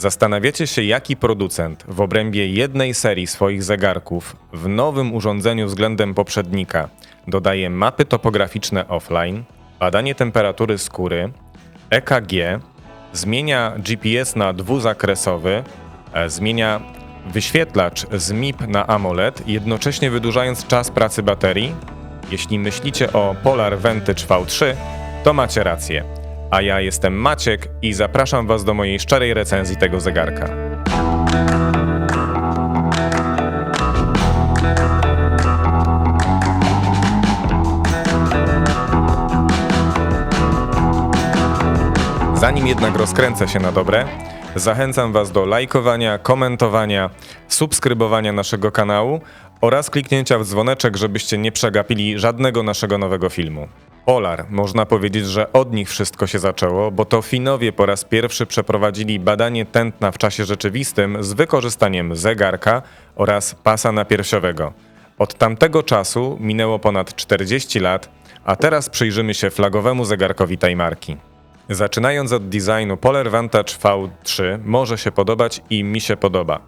Zastanawiacie się, jaki producent w obrębie jednej serii swoich zegarków w nowym urządzeniu względem poprzednika dodaje mapy topograficzne offline, badanie temperatury skóry, EKG, zmienia GPS na dwuzakresowy, e, zmienia wyświetlacz z MIP na AMOLED, jednocześnie wydłużając czas pracy baterii? Jeśli myślicie o Polar Vantage V3, to macie rację. A ja jestem Maciek i zapraszam Was do mojej szczerej recenzji tego zegarka. Zanim jednak rozkręcę się na dobre, zachęcam Was do lajkowania, komentowania, subskrybowania naszego kanału oraz kliknięcia w dzwoneczek, żebyście nie przegapili żadnego naszego nowego filmu. Polar, można powiedzieć, że od nich wszystko się zaczęło, bo to Finowie po raz pierwszy przeprowadzili badanie tętna w czasie rzeczywistym z wykorzystaniem zegarka oraz pasa napiersiowego. Od tamtego czasu minęło ponad 40 lat, a teraz przyjrzymy się flagowemu zegarkowi tej marki. Zaczynając od designu, Polar Vantage V3 może się podobać i mi się podoba.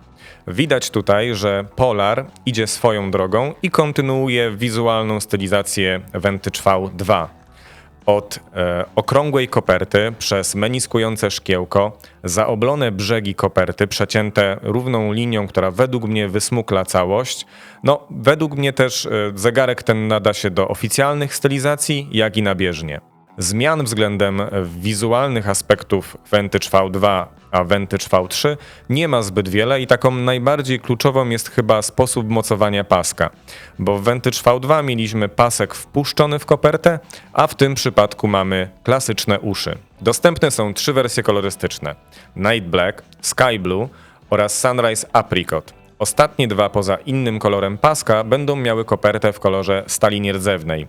Widać tutaj, że Polar idzie swoją drogą i kontynuuje wizualną stylizację Vantage V2. Od e, okrągłej koperty przez meniskujące szkiełko, zaoblone brzegi koperty przecięte równą linią, która według mnie wysmukla całość. No, według mnie też e, zegarek ten nada się do oficjalnych stylizacji, jak i na bieżnie. Zmian względem wizualnych aspektów Vantage V2 a Vantage V3 nie ma zbyt wiele i taką najbardziej kluczową jest chyba sposób mocowania paska, bo w Vantage V2 mieliśmy pasek wpuszczony w kopertę, a w tym przypadku mamy klasyczne uszy. Dostępne są trzy wersje kolorystyczne: Night Black, Sky Blue oraz Sunrise Apricot. Ostatnie dwa poza innym kolorem paska będą miały kopertę w kolorze stali nierdzewnej.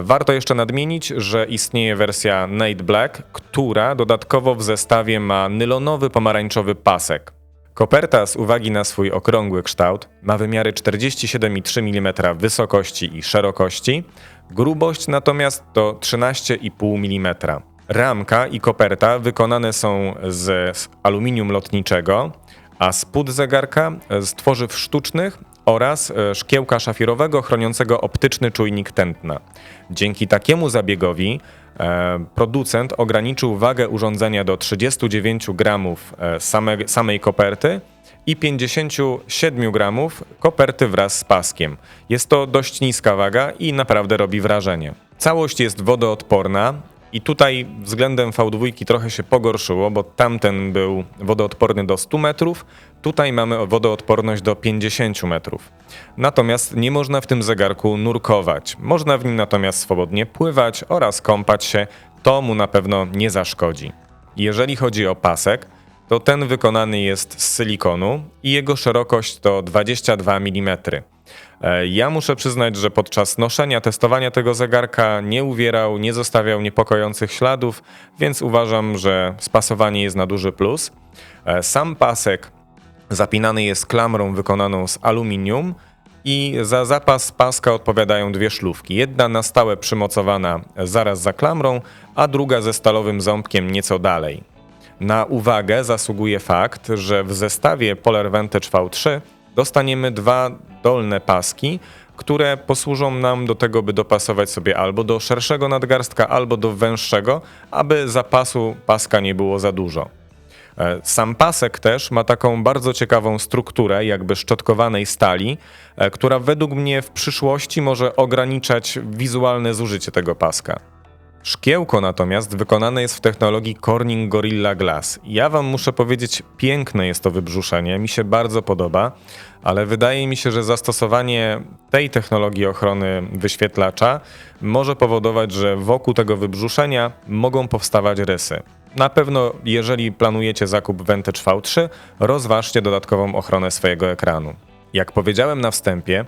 Warto jeszcze nadmienić, że istnieje wersja Night Black, która dodatkowo w zestawie ma nylonowy pomarańczowy pasek. Koperta z uwagi na swój okrągły kształt ma wymiary 47,3 mm wysokości i szerokości, grubość natomiast to 13,5 mm. Ramka i koperta wykonane są z aluminium lotniczego, a spód zegarka z tworzyw sztucznych oraz e, szkiełka szafirowego chroniącego optyczny czujnik tętna. Dzięki takiemu zabiegowi e, producent ograniczył wagę urządzenia do 39 gramów e, same, samej koperty i 57 gramów koperty wraz z paskiem. Jest to dość niska waga i naprawdę robi wrażenie. Całość jest wodoodporna, i tutaj względem V2 trochę się pogorszyło, bo tamten był wodoodporny do 100 metrów, tutaj mamy wodoodporność do 50 metrów. Natomiast nie można w tym zegarku nurkować. Można w nim natomiast swobodnie pływać oraz kąpać się, to mu na pewno nie zaszkodzi. Jeżeli chodzi o pasek, to ten wykonany jest z silikonu i jego szerokość to 22 mm. E, ja muszę przyznać, że podczas noszenia, testowania tego zegarka nie uwierał, nie zostawiał niepokojących śladów, więc uważam, że spasowanie jest na duży plus. E, sam pasek zapinany jest klamrą wykonaną z aluminium i za zapas paska odpowiadają dwie szlówki. Jedna na stałe przymocowana zaraz za klamrą, a druga ze stalowym ząbkiem nieco dalej. Na uwagę zasługuje fakt, że w zestawie Polar Vantage V3 dostaniemy dwa dolne paski, które posłużą nam do tego, by dopasować sobie albo do szerszego nadgarstka, albo do węższego, aby zapasu paska nie było za dużo. E, sam pasek też ma taką bardzo ciekawą strukturę, jakby szczotkowanej stali, e, która według mnie w przyszłości może ograniczać wizualne zużycie tego paska. Szkiełko natomiast wykonane jest w technologii Corning Gorilla Glass. Ja wam muszę powiedzieć, piękne jest to wybrzuszenie, mi się bardzo podoba, ale wydaje mi się, że zastosowanie tej technologii ochrony wyświetlacza może powodować, że wokół tego wybrzuszenia mogą powstawać rysy. Na pewno, jeżeli planujecie zakup Vantage V3, rozważcie dodatkową ochronę swojego ekranu. Jak powiedziałem na wstępie,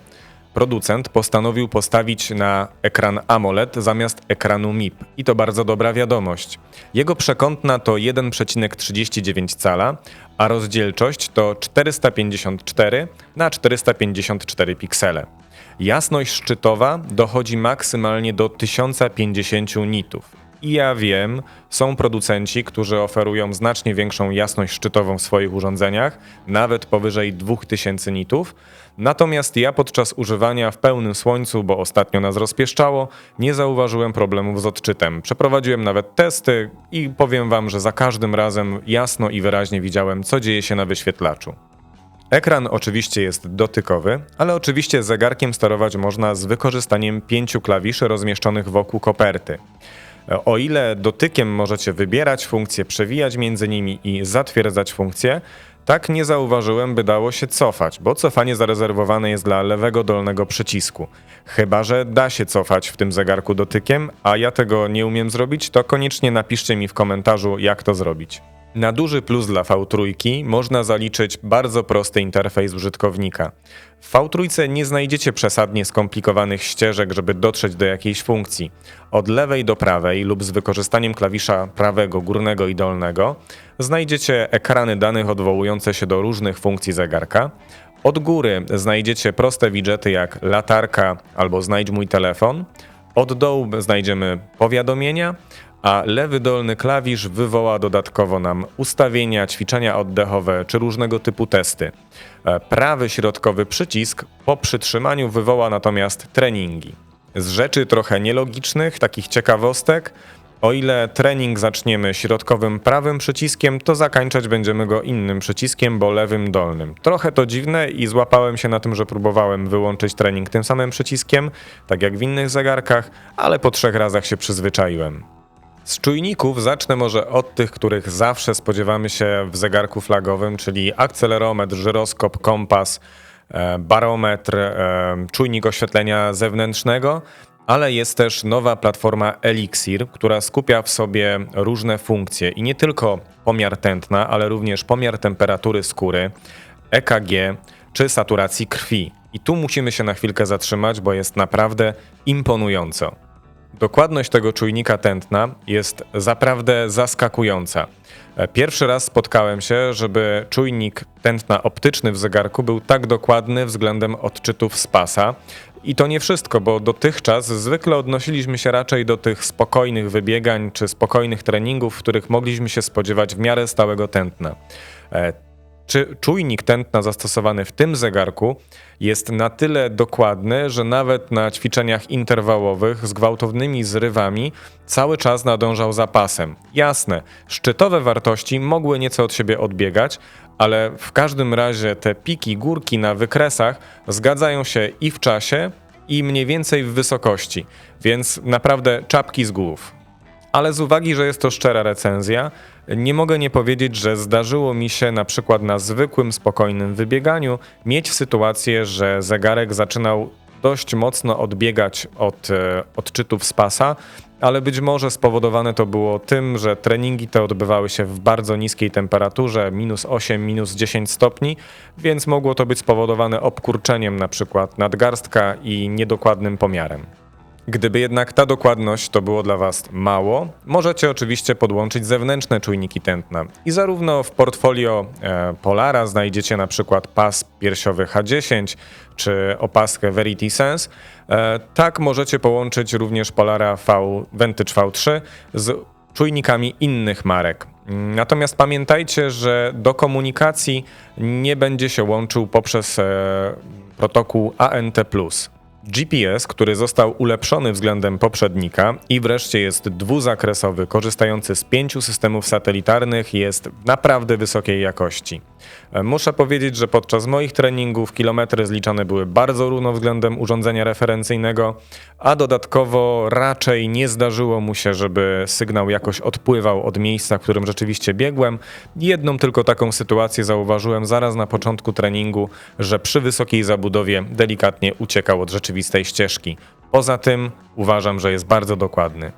producent postanowił postawić na ekran AMOLED zamiast ekranu MIP. I to bardzo dobra wiadomość. Jego przekątna to 1,39 cala, a rozdzielczość to 454 na 454 piksele. Jasność szczytowa dochodzi maksymalnie do 1050 nitów. I ja wiem, są producenci, którzy oferują znacznie większą jasność szczytową w swoich urządzeniach, nawet powyżej 2000 nitów. Natomiast ja podczas używania w pełnym słońcu, bo ostatnio nas rozpieszczało, nie zauważyłem problemów z odczytem. Przeprowadziłem nawet testy i powiem wam, że za każdym razem jasno i wyraźnie widziałem, co dzieje się na wyświetlaczu. Ekran oczywiście jest dotykowy, ale oczywiście zegarkiem sterować można z wykorzystaniem pięciu klawiszy rozmieszczonych wokół koperty. O ile dotykiem możecie wybierać funkcje, przewijać między nimi i zatwierdzać funkcje, tak nie zauważyłem, by dało się cofać, bo cofanie zarezerwowane jest dla lewego dolnego przycisku. Chyba, że da się cofać w tym zegarku dotykiem, a ja tego nie umiem zrobić, to koniecznie napiszcie mi w komentarzu, jak to zrobić. Na duży plus dla V3 można zaliczyć bardzo prosty interfejs użytkownika. W V3 nie znajdziecie przesadnie skomplikowanych ścieżek, żeby dotrzeć do jakiejś funkcji. Od lewej do prawej lub z wykorzystaniem klawisza prawego, górnego i dolnego znajdziecie ekrany danych odwołujące się do różnych funkcji zegarka. Od góry znajdziecie proste widgety jak latarka albo znajdź mój telefon. Od dołu znajdziemy powiadomienia, a lewy dolny klawisz wywoła dodatkowo nam ustawienia, ćwiczenia oddechowe czy różnego typu testy. E, prawy środkowy przycisk po przytrzymaniu wywoła natomiast treningi. Z rzeczy trochę nielogicznych, takich ciekawostek, o ile trening zaczniemy środkowym prawym przyciskiem, to zakańczać będziemy go innym przyciskiem, bo lewym dolnym. Trochę to dziwne i złapałem się na tym, że próbowałem wyłączyć trening tym samym przyciskiem, tak jak w innych zegarkach, ale po trzech razach się przyzwyczaiłem. Z czujników zacznę może od tych, których zawsze spodziewamy się w zegarku flagowym, czyli akcelerometr, żyroskop, kompas, e, barometr, e, czujnik oświetlenia zewnętrznego, ale jest też nowa platforma Elixir, która skupia w sobie różne funkcje i nie tylko pomiar tętna, ale również pomiar temperatury skóry, EKG czy saturacji krwi. I tu musimy się na chwilkę zatrzymać, bo jest naprawdę imponująco. Dokładność tego czujnika tętna jest zaprawdę zaskakująca. Pierwszy raz spotkałem się, żeby czujnik tętna optyczny w zegarku był tak dokładny względem odczytów z pasa. I to nie wszystko, bo dotychczas zwykle odnosiliśmy się raczej do tych spokojnych wybiegań czy spokojnych treningów, w których mogliśmy się spodziewać w miarę stałego tętna. Czy czujnik tętna zastosowany w tym zegarku jest na tyle dokładny, że nawet na ćwiczeniach interwałowych z gwałtownymi zrywami cały czas nadążał za pasem. Jasne, szczytowe wartości mogły nieco od siebie odbiegać, ale w każdym razie te piki, górki na wykresach zgadzają się i w czasie, i mniej więcej w wysokości, więc naprawdę czapki z głów ale z uwagi, że jest to szczera recenzja, nie mogę nie powiedzieć, że zdarzyło mi się na przykład na zwykłym, spokojnym wybieganiu mieć sytuację, że zegarek zaczynał dość mocno odbiegać od e, odczytów z pasa, ale być może spowodowane to było tym, że treningi te odbywały się w bardzo niskiej temperaturze, minus 8, minus 10 stopni, więc mogło to być spowodowane obkurczeniem na przykład nadgarstka i niedokładnym pomiarem. Gdyby jednak ta dokładność to było dla Was mało, możecie oczywiście podłączyć zewnętrzne czujniki tętna. I zarówno w portfolio e, Polara znajdziecie na przykład pas piersiowy H10 czy opaskę Verity Sense, e, tak możecie połączyć również Polara V Vantage V3 z czujnikami innych marek. Natomiast pamiętajcie, że do komunikacji nie będzie się łączył poprzez e, protokół ANT+. GPS, który został ulepszony względem poprzednika i wreszcie jest dwuzakresowy, korzystający z pięciu systemów satelitarnych, jest naprawdę wysokiej jakości. E, muszę powiedzieć, że podczas moich treningów kilometry zliczane były bardzo równo względem urządzenia referencyjnego, a dodatkowo raczej nie zdarzyło mu się, żeby sygnał jakoś odpływał od miejsca, w którym rzeczywiście biegłem. Jedną tylko taką sytuację zauważyłem zaraz na początku treningu, że przy wysokiej zabudowie delikatnie uciekał od rzeczywistej ścieżki. Poza tym uważam, że jest bardzo dokładny.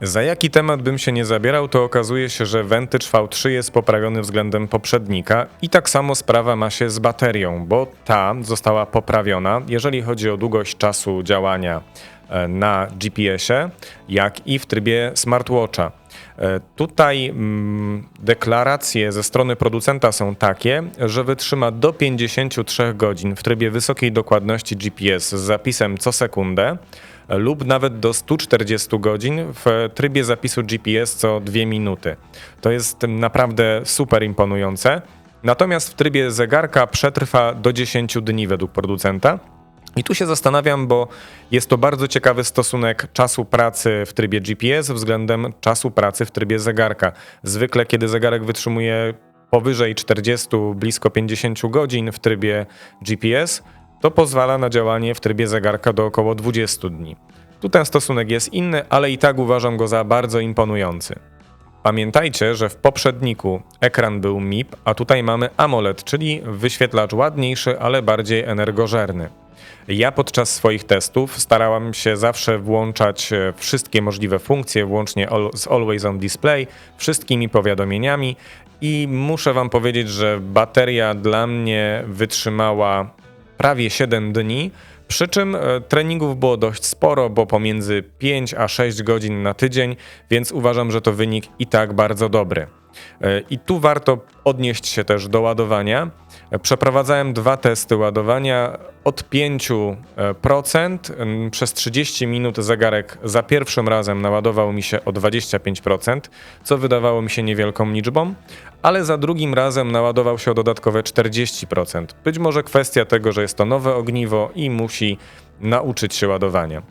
Za jaki temat bym się nie zabierał, to okazuje się, że Vantage V3 jest poprawiony względem poprzednika i tak samo sprawa ma się z baterią, bo ta została poprawiona, jeżeli chodzi o długość czasu działania e, na GPS-ie, jak i w trybie smartwatcha. E, Tutaj mm, deklaracje ze strony producenta są takie, że wytrzyma do 53 godzin w trybie wysokiej dokładności GPS z zapisem co sekundę e, lub nawet do 140 godzin w trybie zapisu GPS co 2 minuty. To jest naprawdę super imponujące. Natomiast w trybie zegarka przetrwa do 10 dni według producenta. I tu się zastanawiam, bo jest to bardzo ciekawy stosunek czasu pracy w trybie GPS względem czasu pracy w trybie zegarka. Zwykle, kiedy zegarek wytrzymuje powyżej 40, blisko 50 godzin w trybie GPS, to pozwala na działanie w trybie zegarka do około 20 dni. Tu ten stosunek jest inny, ale i tak uważam go za bardzo imponujący. Pamiętajcie, że w poprzedniku ekran był MIP, a tutaj mamy AMOLED, czyli wyświetlacz ładniejszy, ale bardziej energożerny. Ja podczas swoich testów starałam się zawsze włączać e, wszystkie możliwe funkcje, włącznie z Always On Display, wszystkimi powiadomieniami i muszę Wam powiedzieć, że bateria dla mnie wytrzymała prawie 7 dni, przy czym e, treningów było dość sporo, bo pomiędzy 5 a 6 godzin na tydzień, więc uważam, że to wynik i tak bardzo dobry. E, I tu warto odnieść się też do ładowania. E, Przeprowadzałem dwa testy ładowania od 5% mm, przez 30 minut zegarek za pierwszym razem naładował mi się o 25%, co wydawało mi się niewielką liczbą, ale za drugim razem naładował się o dodatkowe 40%. Być może kwestia tego, że jest to nowe ogniwo i musi nauczyć się ładowania.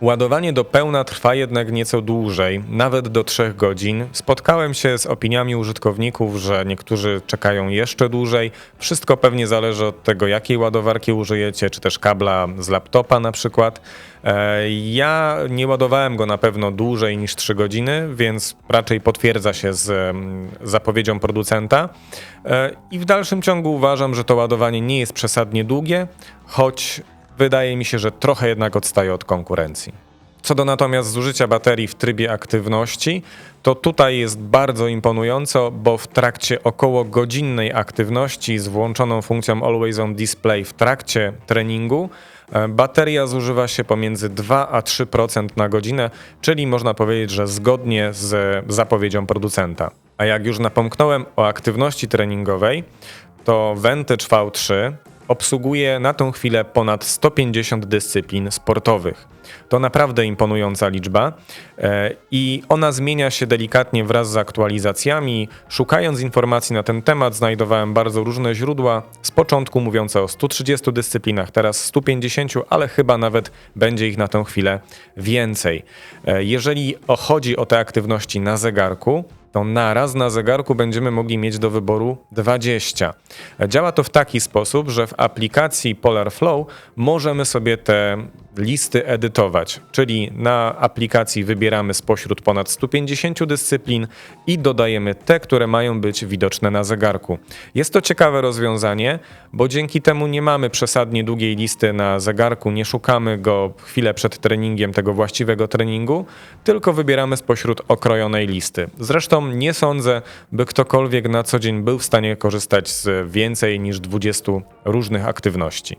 Ładowanie do pełna trwa jednak nieco dłużej, nawet do 3 godzin. Spotkałem się z opiniami użytkowników, że niektórzy czekają jeszcze dłużej. Wszystko pewnie zależy od tego, jakiej ładowarki użyjecie, czy też kabla z laptopa na przykład. E, Ja nie ładowałem go na pewno dłużej niż 3 godziny, więc raczej potwierdza się z mm, zapowiedzią producenta. E, I w dalszym ciągu uważam, że to ładowanie nie jest przesadnie długie, choć wydaje mi się, że trochę jednak odstaje od konkurencji. Co do natomiast zużycia baterii w trybie aktywności, to tutaj jest bardzo imponująco, bo w trakcie około godzinnej aktywności z włączoną funkcją Always On Display w trakcie treningu e, bateria zużywa się pomiędzy 2 a 3% na godzinę, czyli można powiedzieć, że zgodnie z zapowiedzią producenta. A jak już napomknąłem o aktywności treningowej, to Vantage V3 obsługuje na tą chwilę ponad 150 dyscyplin sportowych. To naprawdę imponująca liczba e, i ona zmienia się delikatnie wraz z aktualizacjami. Szukając informacji na ten temat, znajdowałem bardzo różne źródła. Z początku mówiące o 130 dyscyplinach, teraz 150, ale chyba nawet będzie ich na tę chwilę więcej. E, Jeżeli chodzi o te aktywności na zegarku, to naraz na zegarku będziemy mogli mieć do wyboru 20. Działa to w taki sposób, że w aplikacji Polar Flow możemy sobie te listy edytować, czyli na aplikacji wybieramy spośród ponad 150 dyscyplin i dodajemy te, które mają być widoczne na zegarku. Jest to ciekawe rozwiązanie, bo dzięki temu nie mamy przesadnie długiej listy na zegarku, nie szukamy go chwilę przed treningiem tego właściwego treningu, tylko wybieramy spośród okrojonej listy. Zresztą nie sądzę, by ktokolwiek na co dzień był w stanie korzystać z więcej niż 20 różnych aktywności.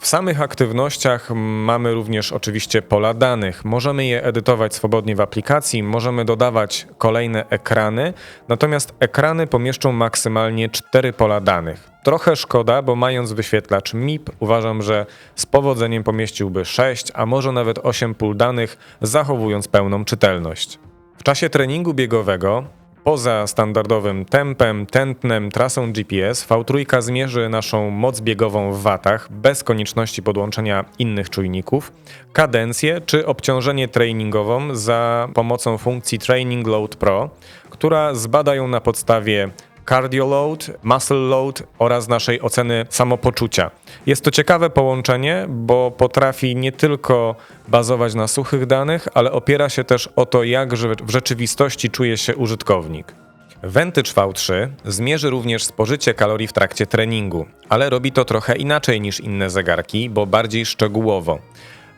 W samych aktywnościach mamy również oczywiście pola danych. Możemy je edytować swobodnie w aplikacji, możemy dodawać kolejne ekrany, natomiast ekrany pomieszczą maksymalnie 4 pola danych. Trochę szkoda, bo mając wyświetlacz MIP, uważam, że z powodzeniem pomieściłby 6, a może nawet 8 pól danych, zachowując pełną czytelność. W czasie treningu biegowego Poza standardowym tempem, tętnem, trasą GPS, V3 zmierzy naszą moc biegową w watach bez konieczności podłączenia innych czujników, kadencję czy obciążenie treningową za pomocą funkcji Training Load Pro, która zbada ją na podstawie cardio load, muscle load oraz naszej oceny samopoczucia. Jest to ciekawe połączenie, bo potrafi nie tylko bazować na suchych danych, ale opiera się też o to, jak w rzeczywistości czuje się użytkownik. Vantage V3 zmierzy również spożycie kalorii w trakcie treningu, ale robi to trochę inaczej niż inne zegarki, bo bardziej szczegółowo.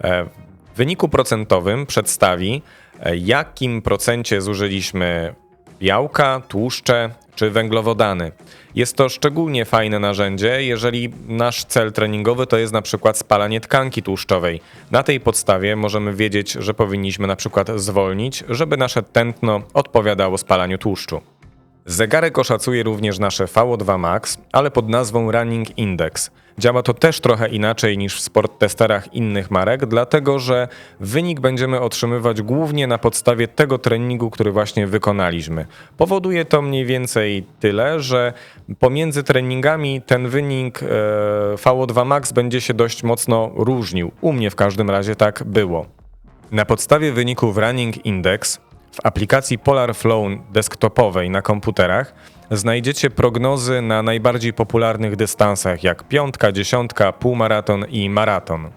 E, W wyniku procentowym przedstawi, e, jakim procencie zużyliśmy białka, tłuszcze czy węglowodany. Jest to szczególnie fajne narzędzie, jeżeli nasz cel treningowy to jest na przykład spalanie tkanki tłuszczowej. Na tej podstawie możemy wiedzieć, że powinniśmy na przykład zwolnić, żeby nasze tętno odpowiadało spalaniu tłuszczu. Zegarek oszacuje również nasze VO2 max, ale pod nazwą Running Index. Działa to też trochę inaczej niż w sport testerach innych marek, dlatego że wynik będziemy otrzymywać głównie na podstawie tego treningu, który właśnie wykonaliśmy. Powoduje to mniej więcej tyle, że pomiędzy treningami ten wynik e, VO2 max będzie się dość mocno różnił. U mnie w każdym razie tak było. Na podstawie wyników Running Index w aplikacji Polar Flow desktopowej na komputerach znajdziecie prognozy na najbardziej popularnych dystansach jak piątka, dziesiątka, półmaraton i maraton.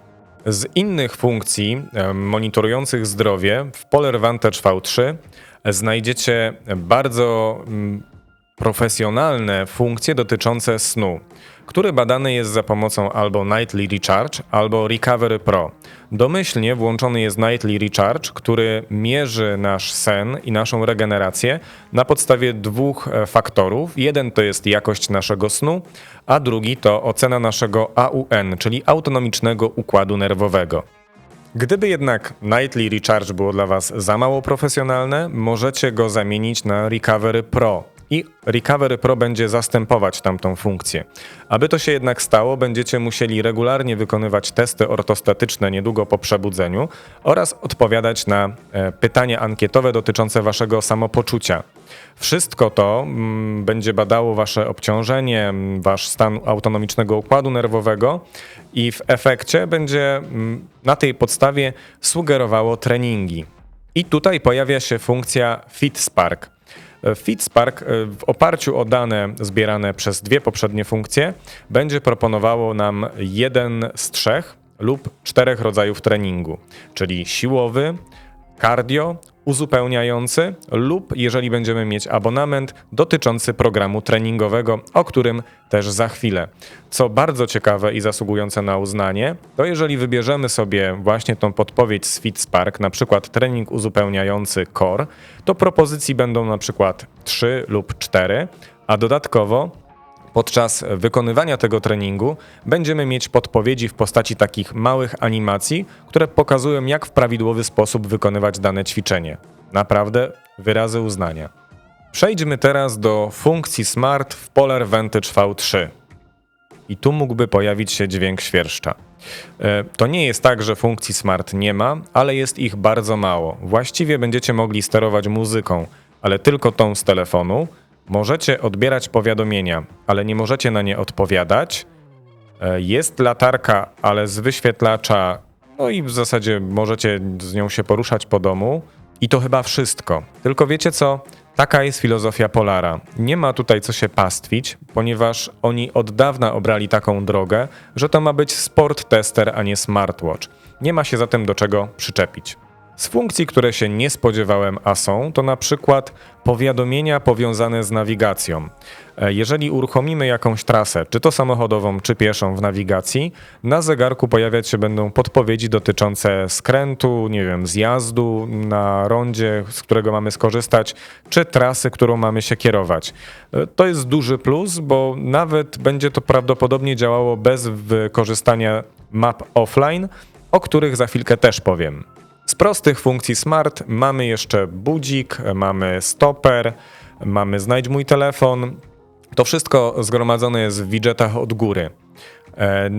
Z innych funkcji monitorujących zdrowie w Polar Vantage V3 znajdziecie bardzo mm, profesjonalne funkcje dotyczące snu, który badany jest za pomocą albo Nightly Recharge, albo Recovery Pro. Domyślnie włączony jest Nightly Recharge, który mierzy nasz sen i naszą regenerację na podstawie dwóch e, faktorów. Jeden to jest jakość naszego snu, a drugi to ocena naszego AUN, czyli autonomicznego układu nerwowego. Gdyby jednak Nightly Recharge było dla Was za mało profesjonalne, możecie go zamienić na Recovery Pro i Recovery Pro będzie zastępować tamtą funkcję. Aby to się jednak stało, będziecie musieli regularnie wykonywać testy ortostatyczne niedługo po przebudzeniu oraz odpowiadać na e, pytania ankietowe dotyczące waszego samopoczucia. Wszystko to mm, będzie badało wasze obciążenie, wasz stan autonomicznego układu nerwowego i w efekcie będzie na tej podstawie sugerowało treningi. I tutaj pojawia się funkcja FitSpark. FitSpark e, w oparciu o dane zbierane przez dwie poprzednie funkcje będzie proponowało nam jeden z trzech lub czterech rodzajów treningu, czyli siłowy, cardio, uzupełniający lub jeżeli będziemy mieć abonament dotyczący programu treningowego, o którym też za chwilę. Co bardzo ciekawe i zasługujące na uznanie, to jeżeli wybierzemy sobie właśnie tą podpowiedź z FitSpark, na przykład trening uzupełniający core, to propozycji będą na przykład 3 lub 4, a dodatkowo Podczas wykonywania tego treningu będziemy mieć podpowiedzi w postaci takich małych animacji, które pokazują, jak w prawidłowy sposób wykonywać dane ćwiczenie. Naprawdę wyrazy uznania. Przejdźmy teraz do funkcji Smart w Polar Vantage V3. I tu mógłby pojawić się dźwięk świerszcza. E, to nie jest tak, że funkcji Smart nie ma, ale jest ich bardzo mało. Właściwie będziecie mogli sterować muzyką, ale tylko tą z telefonu Możecie odbierać powiadomienia, ale nie możecie na nie odpowiadać. E, jest latarka, ale z wyświetlacza, no i w zasadzie możecie z nią się poruszać po domu. I to chyba wszystko. Tylko wiecie co? Taka jest filozofia Polara. Nie ma tutaj co się pastwić, ponieważ oni od dawna obrali taką drogę, że to ma być sport tester, a nie smartwatch. Nie ma się zatem do czego przyczepić. Z funkcji, które się nie spodziewałem, a są, to na przykład powiadomienia powiązane z nawigacją. E, jeżeli uruchomimy jakąś trasę, czy to samochodową, czy pieszą w nawigacji, na zegarku pojawiać się będą podpowiedzi dotyczące skrętu, nie wiem, zjazdu na rondzie, z którego mamy skorzystać, czy trasy, którą mamy się kierować. E, to jest duży plus, bo nawet będzie to prawdopodobnie działało bez wykorzystania map offline, o których za chwilkę też powiem. Z prostych funkcji smart mamy jeszcze budzik, mamy stoper, mamy znajdź mój telefon. To wszystko zgromadzone jest w widgetach od góry. E,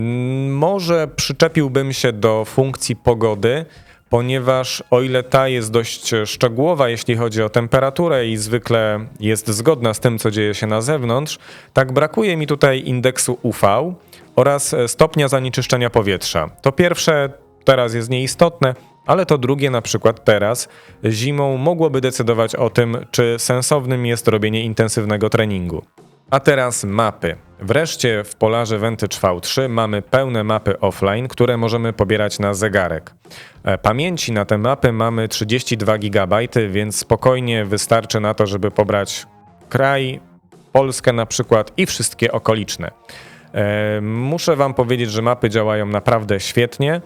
może przyczepiłbym się do funkcji pogody, ponieważ o ile ta jest dość szczegółowa, jeśli chodzi o temperaturę i zwykle jest zgodna z tym, co dzieje się na zewnątrz, tak brakuje mi tutaj indeksu UV oraz stopnia zanieczyszczenia powietrza. To pierwsze teraz jest nieistotne, ale to drugie, na przykład teraz, zimą, mogłoby decydować o tym, czy sensownym jest robienie intensywnego treningu. A teraz mapy. Wreszcie w Polarze Vantage V3 mamy pełne mapy offline, które możemy pobierać na zegarek. E, pamięci na te mapy mamy 32 GB, więc spokojnie wystarczy na to, żeby pobrać kraj, Polskę na przykład i wszystkie okoliczne. E, muszę Wam powiedzieć, że mapy działają naprawdę świetnie.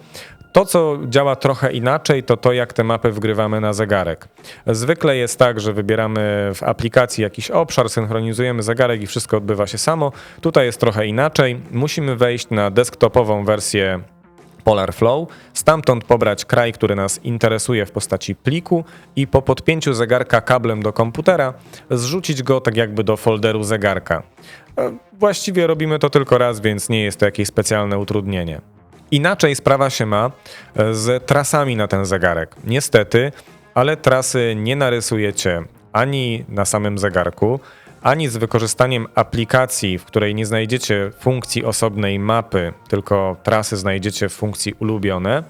To, co działa trochę inaczej, to to, jak te mapy wgrywamy na zegarek. Zwykle jest tak, że wybieramy w aplikacji jakiś obszar, synchronizujemy zegarek i wszystko odbywa się samo. Tutaj jest trochę inaczej. Musimy wejść na desktopową wersję Polar Flow, stamtąd pobrać kraj, który nas interesuje w postaci pliku i po podpięciu zegarka kablem do komputera zrzucić go tak jakby do folderu zegarka. E, Właściwie robimy to tylko raz, więc nie jest to jakieś specjalne utrudnienie. Inaczej sprawa się ma e, z trasami na ten zegarek. Niestety, ale trasy nie narysujecie ani na samym zegarku, ani z wykorzystaniem aplikacji, w której nie znajdziecie funkcji osobnej mapy, tylko trasy znajdziecie w funkcji ulubione,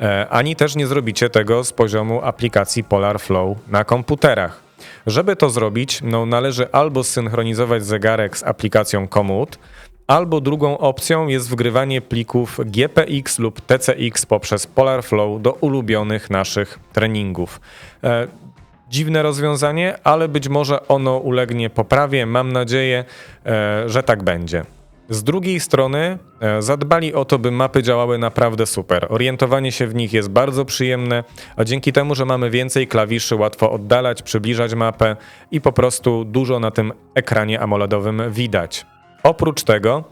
e, ani też nie zrobicie tego z poziomu aplikacji Polar Flow na komputerach. Żeby to zrobić, no, należy albo zsynchronizować zegarek z aplikacją Komoot, albo drugą opcją jest wgrywanie plików GPX lub TCX poprzez Polar Flow do ulubionych naszych treningów. E, Dziwne rozwiązanie, ale być może ono ulegnie poprawie. Mam nadzieję, e, że tak będzie. Z drugiej strony e, zadbali o to, by mapy działały naprawdę super. Orientowanie się w nich jest bardzo przyjemne, a dzięki temu, że mamy więcej klawiszy, łatwo oddalać, przybliżać mapę i po prostu dużo na tym ekranie AMOLEDowym widać. Oprócz tego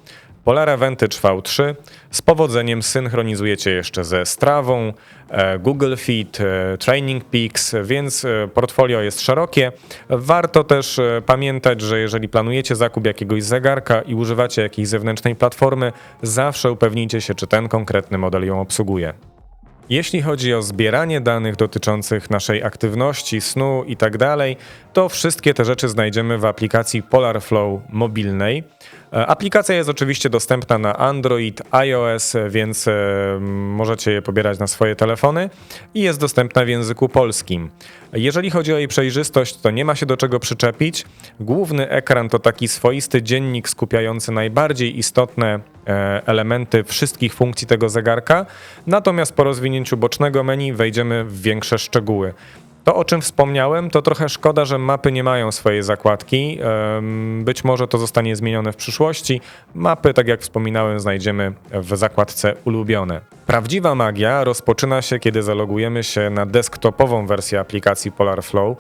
Polara Vantage V3 z powodzeniem synchronizujecie jeszcze ze Strawą, e, Google Fit, e, Training Peaks, więc e, portfolio jest szerokie. Warto też pamiętać, że jeżeli planujecie zakup jakiegoś zegarka i używacie jakiejś zewnętrznej platformy, zawsze upewnijcie się, czy ten konkretny model ją obsługuje. Jeśli chodzi o zbieranie danych dotyczących naszej aktywności, snu i tak to wszystkie te rzeczy znajdziemy w aplikacji Polar Flow mobilnej. E, Aplikacja jest oczywiście dostępna na Android, iOS, więc e, możecie je pobierać na swoje telefony i jest dostępna w języku polskim. Jeżeli chodzi o jej przejrzystość, to nie ma się do czego przyczepić. Główny ekran to taki swoisty dziennik skupiający najbardziej istotne e, elementy wszystkich funkcji tego zegarka, natomiast po rozwinięciu bocznego menu wejdziemy w większe szczegóły. To, o czym wspomniałem, to trochę szkoda, że mapy nie mają swojej zakładki. Być może to zostanie zmienione w przyszłości. Mapy, tak jak wspominałem, znajdziemy w zakładce ulubione. Prawdziwa magia rozpoczyna się, kiedy zalogujemy się na desktopową wersję aplikacji Polar Flow.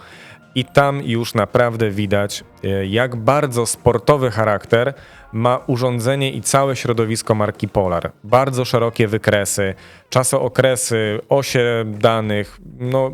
I tam już naprawdę widać, e, jak bardzo sportowy charakter ma urządzenie i całe środowisko marki Polar. Bardzo szerokie wykresy, czasookresy, osie danych. No,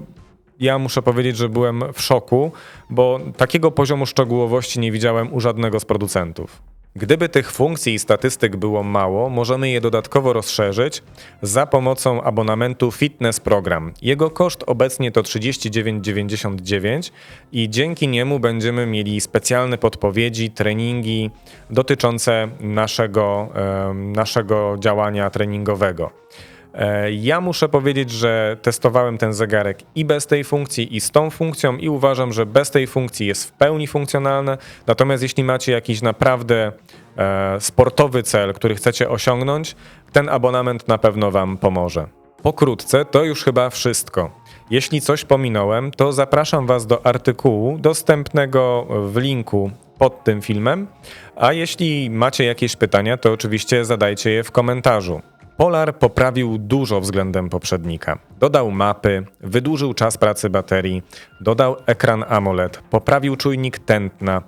ja muszę powiedzieć, że byłem w szoku, bo takiego poziomu szczegółowości nie widziałem u żadnego z producentów. Gdyby tych funkcji i statystyk było mało, możemy je dodatkowo rozszerzyć za pomocą abonamentu Fitness Program. Jego koszt obecnie to 39,99 i dzięki niemu będziemy mieli specjalne podpowiedzi, treningi dotyczące naszego, naszego działania treningowego. E, Ja muszę powiedzieć, że testowałem ten zegarek i bez tej funkcji, i z tą funkcją, i uważam, że bez tej funkcji jest w pełni funkcjonalne. Natomiast jeśli macie jakiś naprawdę e, sportowy cel, który chcecie osiągnąć, ten abonament na pewno Wam pomoże. Pokrótce to już chyba wszystko. Jeśli coś pominąłem, to zapraszam Was do artykułu dostępnego w linku pod tym filmem. A jeśli macie jakieś pytania, to oczywiście zadajcie je w komentarzu. Polar poprawił dużo względem poprzednika. Dodał mapy, wydłużył czas pracy baterii, dodał ekran AMOLED, poprawił czujnik tętna,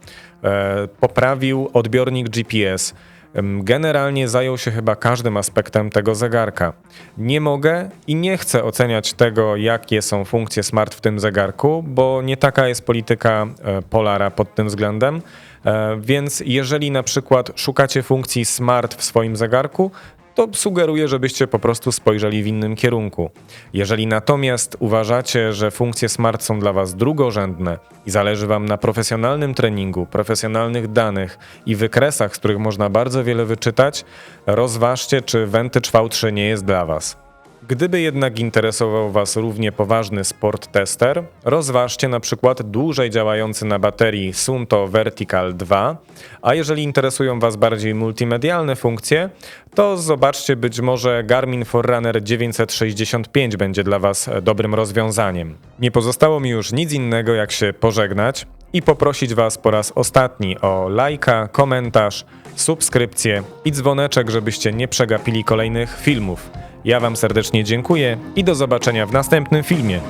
e, poprawił odbiornik GPS. Generalnie zajął się chyba każdym aspektem tego zegarka. Nie mogę i nie chcę oceniać tego, jakie są funkcje smart w tym zegarku, bo nie taka jest polityka e, Polara pod tym względem. E, Więc jeżeli na przykład szukacie funkcji smart w swoim zegarku, to sugeruję, żebyście po prostu spojrzeli w innym kierunku. Jeżeli natomiast uważacie, że funkcje smart są dla Was drugorzędne i zależy Wam na profesjonalnym treningu, profesjonalnych danych i wykresach, z których można bardzo wiele wyczytać, rozważcie, czy Vantage V3 nie jest dla Was. Gdyby jednak interesował Was równie poważny sport tester, rozważcie na przykład dłużej działający na baterii Sunto Vertical 2, a jeżeli interesują Was bardziej multimedialne funkcje, to zobaczcie być może Garmin Forerunner 965 będzie dla Was dobrym rozwiązaniem. Nie pozostało mi już nic innego jak się pożegnać i poprosić Was po raz ostatni o lajka, komentarz, subskrypcję i dzwoneczek, żebyście nie przegapili kolejnych filmów. Ja Wam serdecznie dziękuję i do zobaczenia w następnym filmie.